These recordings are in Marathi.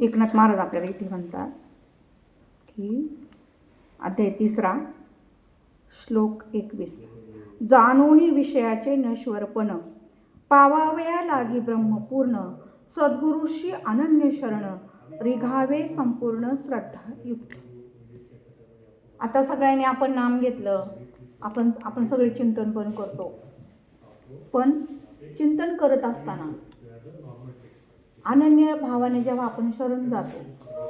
एकनाथ महाराज आपल्याला इथे म्हणतात की अध्याय तिसरा श्लोक एकवीस. जाणूनी विषयाचे नश्वरपण पावावया लागी ब्रह्मपूर्ण सद्गुरुशी अनन्य शरण रिघावे संपूर्ण श्रद्धा युक्त आता सगळ्यांनी आपण नाम घेतलं आपण आपण सगळे चिंतन पण करतो. पण चिंतन करत असताना अनन्य भावाने जेव्हा आपण शरण जातो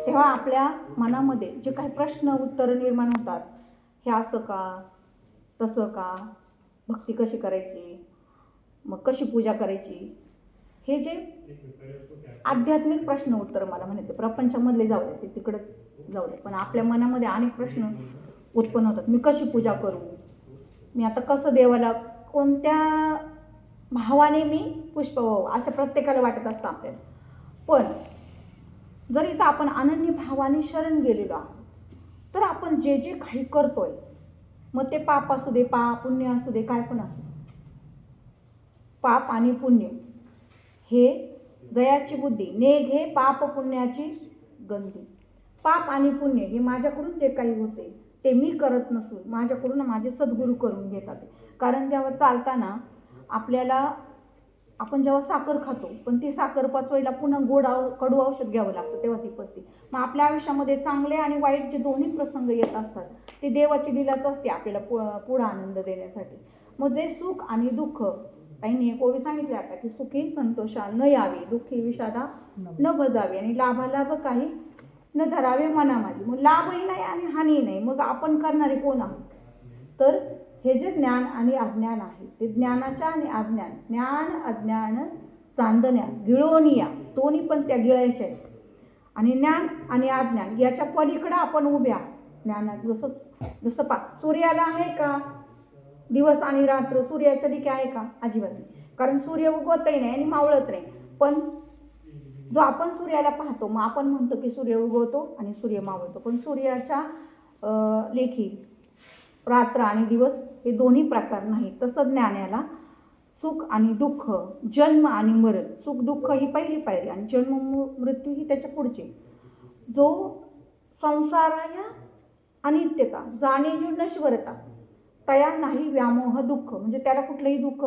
तेव्हा आपल्या मनामध्ये जे काही प्रश्न उत्तरं निर्माण होतात हे असं का तसं का भक्ती कशी करायची मग कशी पूजा करायची हे जे आध्यात्मिक प्रश्न उत्तर मला म्हणायचे प्रपंचामधले जाऊ दे ते तिकडंच जाऊ दे पण आपल्या मनामध्ये अनेक प्रश्न उत्पन्न होतात. मी कशी पूजा करू? मी आता कसं देवाला कोणत्या भावाने मी पुष्प व्हावं असं प्रत्येकाला वाटत असतं आपल्याला. पण जर इथं आपण अनन्य भावाने शरण गेलेलो आहोत तर आपण जे जे काही करतोय मग ते पाप असू दे पा पुण्य असू दे काय पण असू दे. पाप आणि पुण्य हे जयाची बुद्धी नेघे पाप पुण्याची गंधी. पाप आणि पुण्य हे माझ्याकडून जे काही होते ते मी करत नसून माझ्याकडून माझे सद्गुरू करून घेतात. कारण जेव्हा चालताना आपल्याला आपण जेव्हा साखर खातो पण ती साखर पचवायला पुन्हा गोड आव कडू औषध घ्यावं लागतं तेव्हा ती पचते. मग आपल्या आयुष्यामध्ये चांगले आणि वाईट जे दोन्ही प्रसंग येत असतात ते देवाची लिलाच असते आपल्याला पु पुढं आनंद देण्यासाठी. मग जे सुख आणि दुःख ताईंनी एक कोवी सांगितले आता की सुखी संतोषा न यावे दुःखी विषादा न बजावे आणि लाभालाभ काही न धरावे मनामध्ये. मग लाभही नाही आणि हानी नाही. मग आपण करणारे कोण आहोत? तर हे जे ज्ञान आणि अज्ञान आहे ते ज्ञानाच्या आणि अज्ञान ज्ञान अज्ञान चांदण्या गिळोनिया दोन्ही पण त्या गिळायच्या आहेत. आणि ज्ञान आणि अज्ञान याच्या पलीकडं आपण उभ्या. ज्ञानात जसं जसं पा सूर्याला आहे का? दिवस आणि रात्र सूर्याच्या दिके आहे का? अजिबात नाही. कारण सूर्य उगवतही नाही आणि मावळत नाही. पण जो आपण सूर्याला पाहतो मग आपण म्हणतो की सूर्य उगवतो आणि सूर्य मावळतो. पण सूर्याच्या लेखी रात्र आणि दिवस हे दोन्ही प्रकार नाही. तसं ज्ञानाला सुख आणि दुःख जन्म आणि मरण. सुख दुःख ही पहिली पायरी आणि जन्म मृत्यू ही त्याच्या पुढची. जो संसाराया अनित्यता जाणीव नश्वरता तया नाही व्यामोह दुःख. म्हणजे त्याला कुठलंही दुःख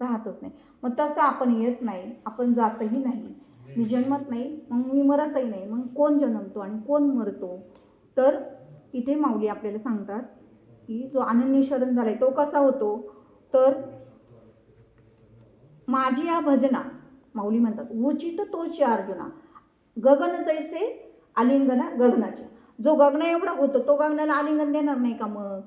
राहतच नाही. मग तसं आपण येत नाही आपण जातही नाही. मी जन्मत नाही मग मी मरतही नाही. मग कोण जन्मतो आणि कोण मरतो? तर इथे माऊली आपल्याला सांगतात की जो अनन्य शरण झालाय तो कसा होतो? तर माझी या भजना माऊली म्हणतात उचित तोची अर्जुना. गगन जैसे आलिंगना गगनाच्या जो गगन एवढा होतो तो गगनाला आलिंगन देणार नाही का मग?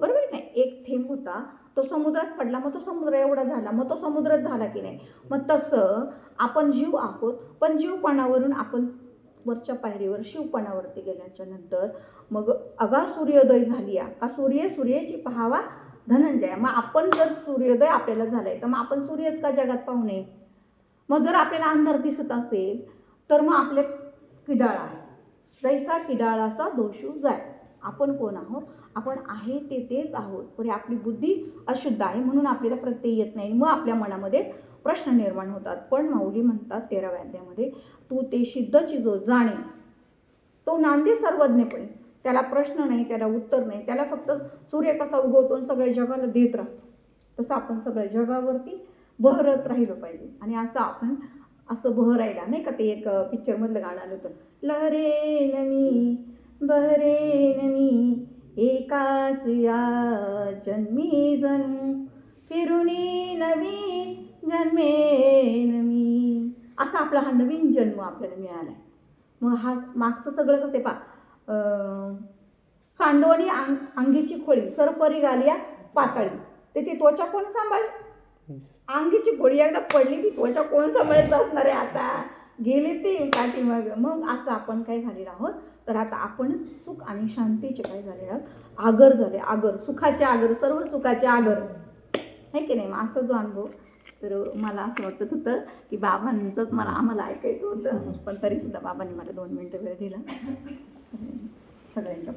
बरोबर नाही? एक थेंब होता तो समुद्रात पडला मग तो समुद्र एवढा झाला मग तो समुद्रच झाला की नाही? मग तसं आपण जीव आहोत पण जीवपणावरून आपण वरच्या पायरीवर शिवपणावरती गेल्याच्यानंतर मग अगा सूर्योदय झाली का सूर्य सूर्याची पहावा धनंजय. मग आपण जर सूर्योदय आपल्याला झालाय तर मग आपण सूर्यच का जगात पाहू नये? मग जर आपल्याला अंधार दिसत असेल तर मग आपले किडाळ आहे. जैसा किडाळाचा दोषू जाय आपण कोण आहोत? आपण आहे ते तेच आहोत. पण आपली बुद्धी अशुद्ध आहे म्हणून आपल्याला प्रत्यय येत नाही. मग आपल्या मनामध्ये प्रश्न निर्माण होतात. पण माऊली म्हणतात तेराव्या अध्यायामध्ये तू ते सिद्धची जो जाणे. तो नांदे सर्वज्ञपणे. त्याला प्रश्न नाही त्याला उत्तर नाही. त्याला फक्त सूर्य कसा उगवतो आणि सगळ्या जगाला देत राहतो. तसं आपण सगळ्या जगावरती बहरत राहिलं पाहिजे. आणि असं आपण असं बहरायला नाही का ते एक पिक्चरमधलं गाणं आलं होतं. लहरेन नमी बहरेन मी एकाच या जन्मी जणू फिरुनी नवीन जन्मेन मी. असा आपला हा नवीन जन्म आपल्याला मिळाला आहे मग हा मागचं सगळं कसं आहे पा सांडवणी अंग अंगीची खोळी सरपरी गालिया पाताळी. ते ती त्वचा कोण सांभाळ अंगीची खोळी एकदा पडली ती त्वचा कोण सांभाळत असणार आहे आता? गेले ते पाठीमाग. मग असं आपण काय झालेलं आहोत? तर आता आपण सुख आणि शांतीचे काय झाले आहोत? आगर झाले. आगर. सुखाचे आगर. सर्व सुखाचे आगर. आहे की नाही? मग असा जो अनुभव. तर मला असं वाटत होतं की बाबांचंच मला आम्हाला ऐकायचं होतं. पण तरीसुद्धा बाबांनी मला दोन मिनटं वेळ दिला. सगळ्यांच्या